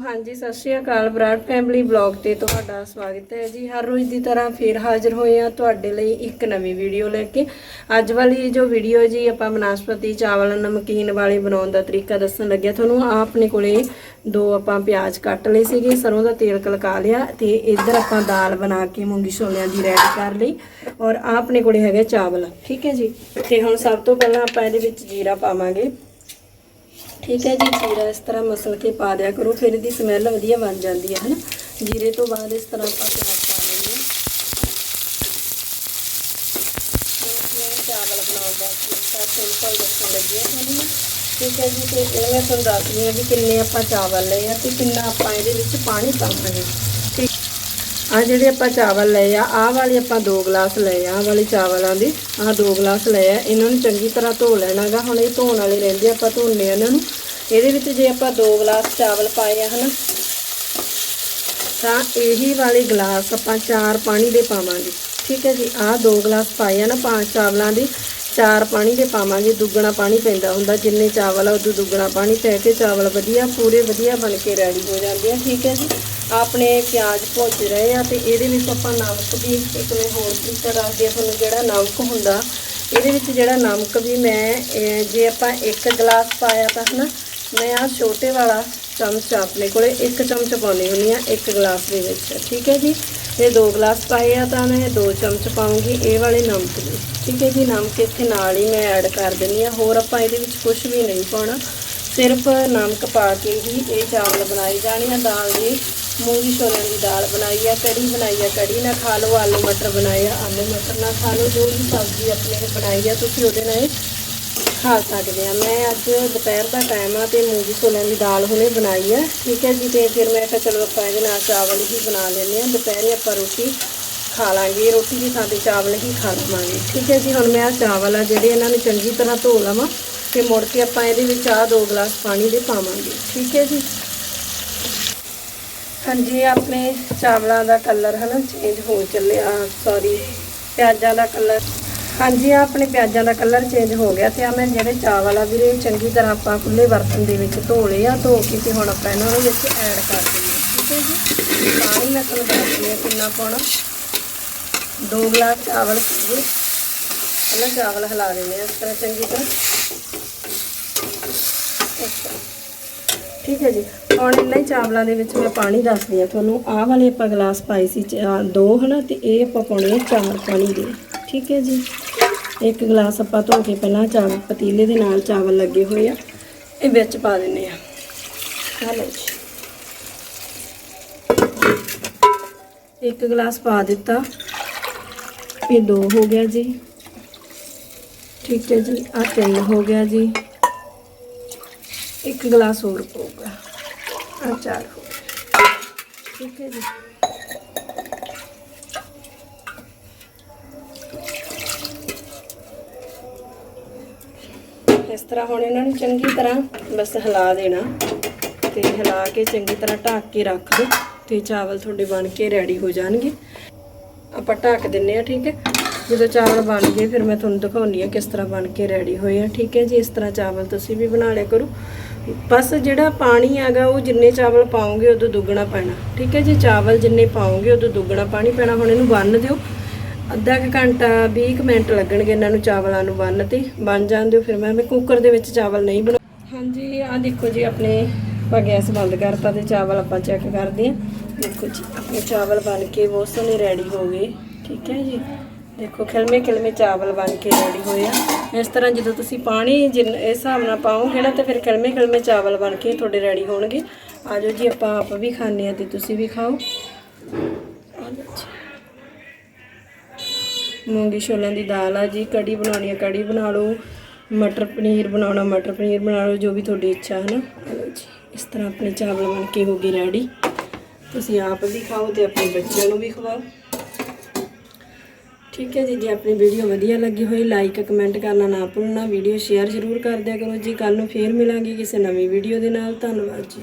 ਹਾਂਜੀ, ਸਤਿ ਸ਼੍ਰੀ Akal Brar family blog ਤੇ ਤੁਹਾਡਾ ਸਵਾਗਤ ਹੈ ਜੀ। ਹਰ ਰੋਜ਼ ਦੀ ਤਰ੍ਹਾਂ ਫੇਰ ਹਾਜ਼ਰ ਹੋਏ ਆ ਤੁਹਾਡੇ ਲਈ ਇੱਕ ਨਵੀਂ ਵੀਡੀਓ ਲੈ ਕੇ। ਅੱਜ ਵਾਲੀ ਜੋ ਵੀਡੀਓ ਜੀ, ਆਪਾਂ ਬਨਾਸਪਤੀ ਚਾਵਲ, ਨਮਕੀਨ ਵਾਲੇ ਬਣਾਉਣ ਦਾ ਤਰੀਕਾ ਦੱਸਣ ਲੱਗਿਆ। ਤੁਹਾਨੂੰ ਆਹ ਆਪਣੇ ਕੋਲੇ ਦੋ ਆਪਾਂ ਪਿਆਜ਼ ਕੱਟ ਲਏ ਸੀਗੇ, ਸਰੋਂ ਦਾ ਤੇਲ ਕਲਕਾ ਲਿਆ ਤੇ ਇੱਧਰ ਆਪਾਂ ਦਾਲ ਬਣਾ ਕੇ ਮੂੰਗੀ ਛੋਲਿਆਂ ਦੀ ਰੈਡੀ ਕਰ ਲਈ ਔਰ ਆਹ ਆਪਣੇ ਕੋਲੇ ਹੈਗੇ ਚਾਵਲ। ਠੀਕ ਹੈ ਜੀ? ਤੇ ਹੁਣ ਸਭ ਤੋਂ ਪਹਿਲਾਂ ਆਪਾਂ ਇਹਦੇ ਵਿੱਚ ਜੀਰਾ ਪਾਵਾਂਗੇ। ਠੀਕ ਹੈ ਜੀ, ਜੀਰਾ ਇਸ ਤਰ੍ਹਾਂ ਮਸਲ ਕੇ ਪਾ ਦਿਆ ਕਰੋ, ਫਿਰ ਇਹਦੀ ਸਮੈਲ ਵਧੀਆ ਬਣ ਜਾਂਦੀ ਹੈ, ਹਨਾ? ਜੀਰੇ ਤੋਂ ਬਾਅਦ ਇਸ ਤਰ੍ਹਾਂ ਆਪਾਂ ਪਿਆਜ਼ ਪਾ ਲੈਂਦੇ ਹਾਂ। ਚਾਵਲ ਬਣਾਉਣ ਦਾ ਤਰੀਕਾ ਸਿੰਪਲ ਦੱਸਣ ਲੱਗੀ ਹਾਂ ਤੁਹਾਨੂੰ ਠੀਕ ਹੈ ਜੀ, ਤੇ ਇਹ ਮੈਂ ਤੁਹਾਨੂੰ ਦੱਸਦੀ ਹਾਂ ਵੀ ਕਿੰਨੇ ਆਪਾਂ ਚਾਵਲ ਲਏ ਆ ਤੇ ਕਿੰਨਾ ਆਪਾਂ ਇਹਦੇ ਵਿੱਚ ਪਾਣੀ ਪਾਵਾਂਗੇ ਆ ਜਿਹੜੇ ਆਪਾਂ ਚਾਵਲ ਲਏ ਆ, ਆਹ ਵਾਲੀ ਆਪਾਂ 2 ਗਲਾਸ ਲਏ ਆ, ਆਹ ਵਾਲੇ ਚਾਵਲਾਂ ਦੀ, ਆਹ 2 ਗਲਾਸ ਲਏ ਆ। ਇਹਨਾਂ ਨੂੰ ਚੰਗੀ ਤਰ੍ਹਾਂ ਧੋ ਲੈਣਾਗਾ ਹੁਣ ਇਹ ਧੋਣ ਵਾਲੇ ਰਹਿੰਦੇ ਆਪਾਂ ਧੋਣੇ ਆ ਇਹਨਾਂ ਨੂੰ। ਇਹਦੇ ਵਿੱਚ ਜੇ ਆਪਾਂ 2 ਗਲਾਸ ਚਾਵਲ ਪਾਏ ਆ, ਹਨਾ? ਤਾਂ ਇਹੀ ਵਾਲੇ ਗਲਾਸ ਆਪਾਂ ਚਾਰ ਪਾਣੀ ਦੇ ਪਾਵਾਂਗੇ। ਠੀਕ ਹੈ ਜੀ, ਆਹ 2 ਗਲਾਸ ਪਾਏ ਆ ਨਾ ਪੰਜ ਚਾਵਲਾਂ ਦੀ, ਚਾਰ ਪਾਣੀ ਦੇ ਪਾਵਾਂਗੇ। ਦੁੱਗਣਾ ਪਾਣੀ ਪੈਂਦਾ ਹੁੰਦਾ, ਜਿੰਨੇ ਚਾਵਲ ਆ, ਉਦੋਂ ਦੁੱਗਣਾ ਪਾਣੀ ਪੈ ਕੇ ਚਾਵਲ ਵਧੀਆ, ਪੂਰੇ ਵਧੀਆ ਬਣ ਕੇ ਰੈਡੀ ਹੋ ਜਾਂਦੇ ਆ। ਠੀਕ ਹੈ ਜੀ? ਆਪਣੇ ਪਿਆਜ਼ ਭੁੱਜ ਰਹੇ ਆ ਤੇ ਇਹਦੇ ਵਿੱਚ ਆਪਾਂ ਨਮਕ ਵੀ ਇੱਕ ਮੈਂ ਹੋਰ ਤਰੀਕਾ ਦੱਸਦੀ ਆ ਤੁਹਾਨੂੰ ਜਿਹੜਾ ਨਮਕ ਹੁੰਦਾ, ਇਹਦੇ ਵਿੱਚ ਜਿਹੜਾ ਨਮਕ ਵੀ ਮੈਂ ਜੇ ਆਪਾਂ ਇੱਕ ਗਲਾਸ ਪਾਇਆ ਤਾਂ ਹਨਾ, ਮੈਂ ਆ ਛੋਟੇ ਵਾਲਾ ਚਮਚ ਆਪਣੇ ਕੋਲੇ ਇੱਕ ਚਮਚ ਪਾਉਣੀ ਹੁੰਦੀ ਆ ਇੱਕ ਗਲਾਸ ਦੇ ਵਿੱਚ, ਠੀਕ ਹੈ ਜੀ? ਇਹ ਦੋ ਗਲਾਸ ਪਾਏ ਆ ਤਾਂ ਮੈਂ ਦੋ ਚਮਚ ਪਾਉਂਗੀ ਇਹ ਵਾਲੇ ਨਮਕ ਦੇ, ਠੀਕ ਹੈ ਜੀ? ਨਮਕ ਇੱਥੇ ਨਾਲ ਹੀ ਮੈਂ ਐਡ ਕਰ ਦਿੰਦੀ ਆ ਹੋਰ ਆਪਾਂ ਇਹਦੇ ਵਿੱਚ ਕੁਝ ਵੀ ਨਹੀਂ ਪਾਉਣਾ, ਸਿਰਫ ਨਮਕ ਪਾ ਕੇ ਹੀ ਇਹ ਚਾਵਲ ਬਣਾਏ ਜਾਣੇ ਆ ਦਾਲ ਦੀ। ਮੂੰਗੀ ਛੋਲਿਆਂ ਦੀ ਦਾਲ ਬਣਾਈ ਆ, ਕੜੀ ਬਣਾਈ ਆ, ਕੜੀ ਨਾਲ ਖਾ ਲਓ, ਆਲੂ ਮਟਰ ਬਣਾਏ ਆ, ਆਲੂ ਮਟਰ ਨਾਲ ਖਾ ਲਓ, ਜੋ ਵੀ ਸਬਜ਼ੀ ਆਪਣੇ ਨੇ ਬਣਾਈ ਆ, ਤੁਸੀਂ ਉਹਦੇ ਨਾਲ ਖਾ ਸਕਦੇ ਆ। ਮੈਂ ਅੱਜ ਦੁਪਹਿਰ ਦਾ ਟਾਈਮ ਆ ਤੇ ਮੂੰਗੀ ਛੋਲਿਆਂ ਦੀ ਦਾਲ ਹੁਣੇ ਬਣਾਈ ਆ, ਠੀਕ ਹੈ ਜੀ? ਤੇ ਫਿਰ ਮੈਂ ਕਿਹਾ ਚਲੋ ਆਪਾਂ ਇਹਦੇ ਨਾਲ ਚਾਵਲ ਹੀ ਬਣਾ ਲੈਂਦੇ ਆ ਦੁਪਹਿਰੇ ਆਪਾਂ ਰੋਟੀ ਖਾ ਲਾਂਗੇ, ਰੋਟੀ ਦੀ ਥਾਂ ਤੇ ਚਾਵਲ ਹੀ ਖਾ ਲਵਾਂਗੇ, ਠੀਕ ਹੈ ਜੀ? ਹੁਣ ਮੈਂ ਆ ਚਾਵਲ ਆ ਜਿਹੜੇ ਇਹਨਾਂ ਨੂੰ ਚੰਗੀ ਤਰ੍ਹਾਂ ਧੋ ਲਵਾਂ ਤੇ ਮੁੜ ਕੇ ਆਪਾਂ ਇਹਦੇ ਵਿੱਚ ਆ ਦੋ ਗਲਾਸ ਪਾਣੀ ਦੇ ਪਾਵਾਂਗੇ, ਠੀਕ ਹੈ ਜੀ? ਹਾਂਜੀ, ਆਪਣੇ ਚਾਵਲਾਂ ਦਾ ਕਲਰ ਹਨਾ ਚੇਂਜ ਹੋ ਚੱਲਿਆ। ਸੌਰੀ ਪਿਆਜ਼ਾਂ ਦਾ ਕਲਰ ਹਾਂਜੀ, ਆਹ ਆਪਣੇ ਪਿਆਜ਼ਾਂ ਦਾ ਕਲਰ ਚੇਂਜ ਹੋ ਗਿਆ ਤੇ ਆ ਮੈਂ ਜਿਹੜੇ ਚਾਵਲ ਆ ਵੀਰੇ ਚੰਗੀ ਤਰ੍ਹਾਂ ਆਪਾਂ ਖੁੱਲੇ ਬਰਤਨ ਦੇ ਵਿੱਚ ਧੋ ਲਏ ਆ। ਧੋ ਕੇ ਤੇ ਹੁਣ ਆਪਾਂ ਇਹਨਾਂ ਨੂੰ ਵਿੱਚ ਐਡ ਕਰ ਦਿੰਦੇ ਹਾਂ, ਠੀਕ ਹੈ ਜੀ? ਪਾਣੀ ਮੈਂ ਤੁਹਾਨੂੰ ਦੱਸਦੀ ਹਾਂ ਕਿੰਨਾ ਪਾਉਣਾ ਦੋ ਗਲਾਸ ਚਾਵਲ ਸੀਗੇ। ਪਹਿਲਾਂ ਚਾਵਲ ਹਿਲਾ ਦੇਣੇ ਆ ਇਸ ਤਰ੍ਹਾਂ ਚੰਗੀ ਤਰ੍ਹਾਂ। ਠੀਕ ਹੈ ਜੀ। ਹੁਣ ਇਹਨਾਂ ਹੀ ਚਾਵਲਾਂ ਦੇ ਵਿੱਚ ਮੈਂ ਪਾਣੀ ਦੱਸਦੀ ਆ ਤੁਹਾਨੂੰ। ਆਹ ਵਾਲੇ ਆਪਾਂ ਗਲਾਸ ਪਾਏ ਸੀ, ਚਾ- ਦੋ ਹਨਾ, ਤੇ ਇਹ ਆਪਾਂ ਪਾਉਣੇ ਆ ਚਾਰ ਪਾਣੀ ਦੇ। ਠੀਕ ਹੈ ਜੀ? ਇੱਕ ਗਲਾਸ ਆਪਾਂ ਧੋ ਕੇ ਪਹਿਲਾਂ ਚਾਵਲ ਪਤੀਲੇ ਦੇ ਨਾਲ ਚਾਵਲ ਲੱਗੇ ਹੋਏ ਆ, ਇਹ ਵਿੱਚ ਪਾ ਦਿੰਨੇ ਆ ਆ ਲਓ ਜੀ। ਇੱਕ ਗਲਾਸ ਪਾ ਦਿੱਤਾ। ਇਹ ਦੋ ਹੋ ਗਿਆ ਜੀ। ਠੀਕ ਹੈ ਜੀ ਆ ਤਿੰਨ ਹੋ ਗਿਆ ਜੀ। ਇੱਕ ਗਲਾਸ ਹੋਰ ਪਊਗਾ। ਆ ਹੋ ਠੀਕ ਹੈ ਜੀ ਇਸ ਤਰ੍ਹਾਂ ਹੁਣ ਇਹਨਾਂ ਨੂੰ ਚੰਗੀ ਤਰ੍ਹਾਂ ਬਸ ਹਿਲਾ ਦੇਣਾ ਤੇ ਹਿਲਾ ਕੇ ਚੰਗੀ ਤਰ੍ਹਾਂ ਢੱਕ ਕੇ ਰੱਖ ਦਿਓ ਤੇ ਚਾਵਲ ਤੁਹਾਡੇ ਬਣ ਕੇ ਰੈਡੀ ਹੋ ਜਾਣਗੇ। ਆਪਾਂ ਢੱਕ ਦਿੰਨੇ ਆ, ਠੀਕ ਹੈ? ਜਦੋਂ ਚਾਵਲ ਬਣ ਗਏ, ਫਿਰ ਮੈਂ ਤੁਹਾਨੂੰ ਦਿਖਾਉਣੀ ਆ ਕਿਸ ਤਰ੍ਹਾਂ ਬਣ ਕੇ ਰੈਡੀ ਹੋਏ ਆ। ਠੀਕ ਹੈ ਜੀ, ਇਸ ਤਰ੍ਹਾਂ ਚਾਵਲ ਤੁਸੀਂ ਵੀ ਬਣਾ ਲਿਆ ਕਰੋ। ਬਸ ਜਿਹੜਾ ਪਾਣੀ ਹੈਗਾ, ਉਹ ਜਿੰਨੇ ਚਾਵਲ ਪਾਓਗੇ, ਉਦੋਂ ਦੁੱਗਣਾ ਪੈਣਾ। ਠੀਕ ਹੈ ਜੀ, ਚਾਵਲ ਜਿੰਨੇ ਪਾਉਂਗੇ ਉਦੋਂ ਦੁੱਗਣਾ ਪਾਣੀ ਪੈਣਾ। ਹੁਣ ਇਹਨੂੰ ਬੰਨ ਦਿਓ। ਅੱਧਾ ਕੁ ਘੰਟਾ 20 ਕੁ ਮਿੰਟ ਲੱਗਣਗੇ ਇਹਨਾਂ ਨੂੰ ਚਾਵਲਾਂ ਨੂੰ ਬੰਨ ਤੇ। ਬਣ ਜਾਣ ਦਿਓ, ਫਿਰ ਮੈਂ ਕੁੱਕਰ ਦੇ ਵਿੱਚ ਚਾਵਲ ਨਹੀਂ ਬਣਾ ਹਾਂਜੀ, ਆਹ ਦੇਖੋ ਜੀ, ਆਪਣੇ ਆਪਾਂ ਗੈਸ ਬੰਦ ਕਰਤਾ ਤੇ ਚਾਵਲ ਆਪਾਂ ਚੈੱਕ ਕਰਦੇ ਹਾਂ। ਦੇਖੋ ਜੀ, ਆਪਣੇ ਚਾਵਲ ਬਣ ਕੇ ਬਹੁਤ ਸੋਹਣੇ ਰੈਡੀ ਹੋ ਗਏ। ਠੀਕ ਹੈ ਜੀ। ਦੇਖੋ, ਖਿਲਮੇ ਖਿਲਮੇ ਚਾਵਲ ਬਣ ਕੇ ਰੈਡੀ ਹੋਏ ਆ। ਇਸ ਤਰ੍ਹਾਂ ਜਦੋਂ ਤੁਸੀਂ ਪਾਣੀ ਜਿੰਨ, ਇਸ ਹਿਸਾਬ ਨਾਲ ਪਾਓਗੇ ਨਾ, ਤੇ ਫਿਰ ਖਿਲਮੇ ਖਿਲਮੇ ਚਾਵਲ ਬਣ ਕੇ ਤੁਹਾਡੇ ਰੈਡੀ ਹੋਣਗੇ। ਆਜੋ ਜੀ, ਆਪਾਂ ਆਪ ਵੀ ਖਾਣੇ ਆ ਤੇ ਤੁਸੀਂ ਵੀ ਖਾਓ। ਮੂੰਗੀ ਛੋਲਿਆਂ ਦੀ ਦਾਲ ਆ ਜੀ, ਕੜੀ ਬਣਾਉਣੀ ਆ, ਕੜੀ ਬਣਾ ਲਓ। ਮਟਰ ਪਨੀਰ ਬਣਾਉਣਾ, ਮਟਰ ਪਨੀਰ ਬਣਾ ਲਓ, ਜੋ ਵੀ ਤੁਹਾਡੀ ਇੱਛਾ ਹੈ ਨਾ ਜੀ, ਇਸ ਤਰ੍ਹਾਂ ਆਪਣੇ ਚਾਵਲ ਬਣ ਕੇ ਹੋ ਗਏ ਰੈਡੀ ਤੁਸੀਂ ਆਪ ਵੀ ਖਾਓ ਤੇ ਆਪਣੇ ਬੱਚਿਆਂ ਨੂੰ ਵੀ ਖਵਾਓ। ਠੀਕ ਹੈ ਜੀ, ਜੇ ਆਪਣੀ ਵੀਡੀਓ ਵਧੀਆ ਲੱਗੀ ਹੋਈ ਲਾਈਕ ਕਮੈਂਟ ਕਰਨਾ ਨਾ ਭੁੱਲਣਾ ਵੀਡੀਓ ਸ਼ੇਅਰ ਜ਼ਰੂਰ ਕਰ ਦਿਆ ਕਰੋ ਜੀ। ਕੱਲ ਨੂੰ ਫੇਰ ਮਿਲਾਂਗੇ ਕਿਸੇ ਨਵੀਂ ਵੀਡੀਓ ਦੇ ਨਾਲ। ਧੰਨਵਾਦ ਜੀ।